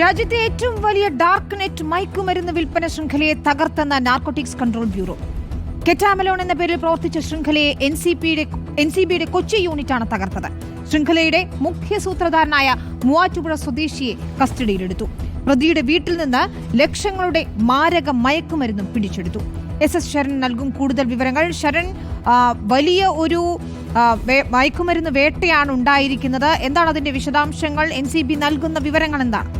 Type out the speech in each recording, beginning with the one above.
രാജ്യത്തെ ഏറ്റവും വലിയ ഡാർക്ക് നെറ്റ് മയക്കുമരുന്ന് വിൽപ്പന ശൃംഖലയെ തകർത്തെന്ന നാർക്കോട്ടിക്സ് കൺട്രോൾ ബ്യൂറോ കെറ്റാമലോൺ എന്ന പേരിൽ പ്രവർത്തിച്ച ശൃംഖലയെ എൻ സി പിയുടെ എൻ സി ബിയുടെ കൊച്ചി യൂണിറ്റാണ് തകർത്തത്. ശൃംഖലയുടെ മുഖ്യ സൂത്രധാരനായ മൂവാറ്റുപുഴ സ്വദേശിയെ കസ്റ്റഡിയിലെടുത്തു. പ്രതിയുടെ വീട്ടിൽ നിന്ന് ലക്ഷങ്ങളുടെ മാരക മയക്കുമരുന്നും പിടിച്ചെടുത്തു. എസ് എസ് ശരൺ നൽകും കൂടുതൽ വിവരങ്ങൾ. ശരൺ വലിയ ഒരു മയക്കുമരുന്ന് വേട്ടയാണ് ഉണ്ടായിരിക്കുന്നത് എന്താണ് അതിന്റെ വിശദാംശങ്ങൾ? എൻ നൽകുന്ന വിവരങ്ങൾ എന്താണ്?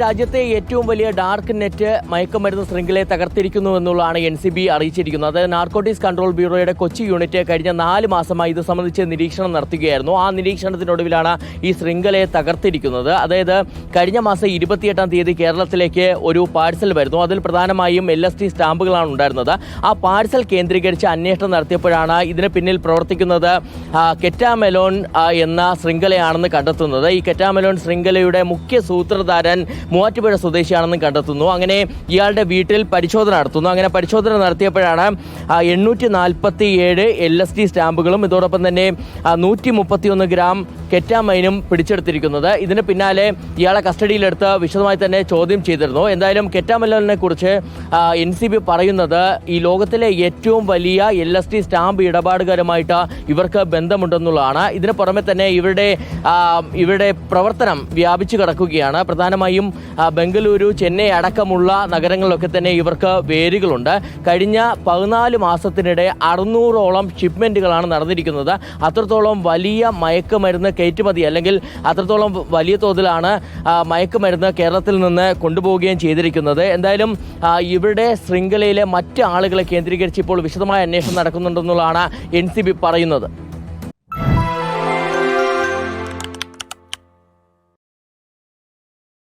രാജ്യത്തെ ഏറ്റവും വലിയ ഡാർക്ക് നെറ്റ് മയക്കുമരുന്ന് ശൃംഖലയെ തകർത്തിരിക്കുന്നു എന്നുള്ളതാണ് എൻ സി ബി അറിയിച്ചിരിക്കുന്നത്. നാർക്കോട്ടിക്സ് കൺട്രോൾ ബ്യൂറോയുടെ കൊച്ചി യൂണിറ്റ് കഴിഞ്ഞ നാല് മാസമായി ഇത് സംബന്ധിച്ച് നിരീക്ഷണം നടത്തുകയായിരുന്നു. ആ നിരീക്ഷണത്തിനൊടുവിലാണ് ഈ ശൃംഖലയെ തകർത്തിരിക്കുന്നത്. അതായത് കഴിഞ്ഞ മാസം ഇരുപത്തിയെട്ടാം തീയതി കേരളത്തിലേക്ക് ഒരു പാഴ്സൽ വരുന്നു. അതിൽ പ്രധാനമായും എൽ എസ് ടി സ്റ്റാമ്പുകളാണ് ഉണ്ടായിരുന്നത്. ആ പാഴ്സൽ കേന്ദ്രീകരിച്ച് അന്വേഷണം നടത്തിയപ്പോഴാണ് ഇതിന് പിന്നിൽ പ്രവർത്തിക്കുന്നത് കെറ്റാമെലോൺ എന്ന ശൃംഖലയാണെന്ന് കണ്ടെത്തുന്നത്. ഈ കെറ്റാമെലോൺ ശൃംഖലയുടെ മുഖ്യ സൂത്രധാരൻ മൂവാറ്റുപുഴ സ്വദേശിയാണെന്ന് കണ്ടെത്തുന്നു. അങ്ങനെ ഇയാളുടെ വീട്ടിൽ പരിശോധന നടത്തുന്നു. അങ്ങനെ പരിശോധന നടത്തിയപ്പോഴാണ് എണ്ണൂറ്റി നാൽപ്പത്തി ഏഴ് എൽ എസ് ടി സ്റ്റാമ്പുകളും ഇതോടൊപ്പം തന്നെ നൂറ്റി മുപ്പത്തിയൊന്ന് ഗ്രാം കെറ്റാമൈനും പിടിച്ചെടുത്തിരിക്കുന്നത്. ഇതിന് പിന്നാലെ ഇയാളെ കസ്റ്റഡിയിലെടുത്ത് വിശദമായി തന്നെ ചോദ്യം ചെയ്തിരുന്നു. എന്തായാലും കെറ്റാമലോണിനെ കുറിച്ച് എൻ സി ബി പറയുന്നത് ഈ ലോകത്തിലെ ഏറ്റവും വലിയ എൽ എസ് ടി സ്റ്റാമ്പ് ഇടപാടുകാരുമായിട്ട് ഇവർക്ക് ബന്ധമുണ്ടെന്നുള്ളതാണ്. ഇതിന് പുറമെ തന്നെ ഇവരുടെ ഇവരുടെ പ്രവർത്തനം വ്യാപിച്ചു കിടക്കുകയാണ്. പ്രധാനമായും ബംഗളൂരു ചെന്നൈ അടക്കമുള്ള നഗരങ്ങളിലൊക്കെ തന്നെ ഇവർക്ക് വേരുകളുണ്ട്. കഴിഞ്ഞ പതിനാല് മാസത്തിനിടെ അറുന്നൂറോളം ഷിപ്മെന്റുകളാണ് നടന്നിരിക്കുന്നത്. അത്രത്തോളം വലിയ മയക്കുമരുന്ന് കയറ്റുമതി അല്ലെങ്കിൽ അത്രത്തോളം വലിയ തോതിലാണ് മയക്കുമരുന്ന് കേരളത്തിൽ നിന്ന് കൊണ്ടുപോവുകയും ചെയ്തിരിക്കുന്നത്. എന്തായാലും ഇവിടെ ശൃംഖലയിലെ മറ്റ് ആളുകളെ കേന്ദ്രീകരിച്ച് ഇപ്പോൾ വിശദമായ അന്വേഷണം നടക്കുന്നുണ്ടെന്നുള്ളതാണ് എൻ സി ബി പറയുന്നത്.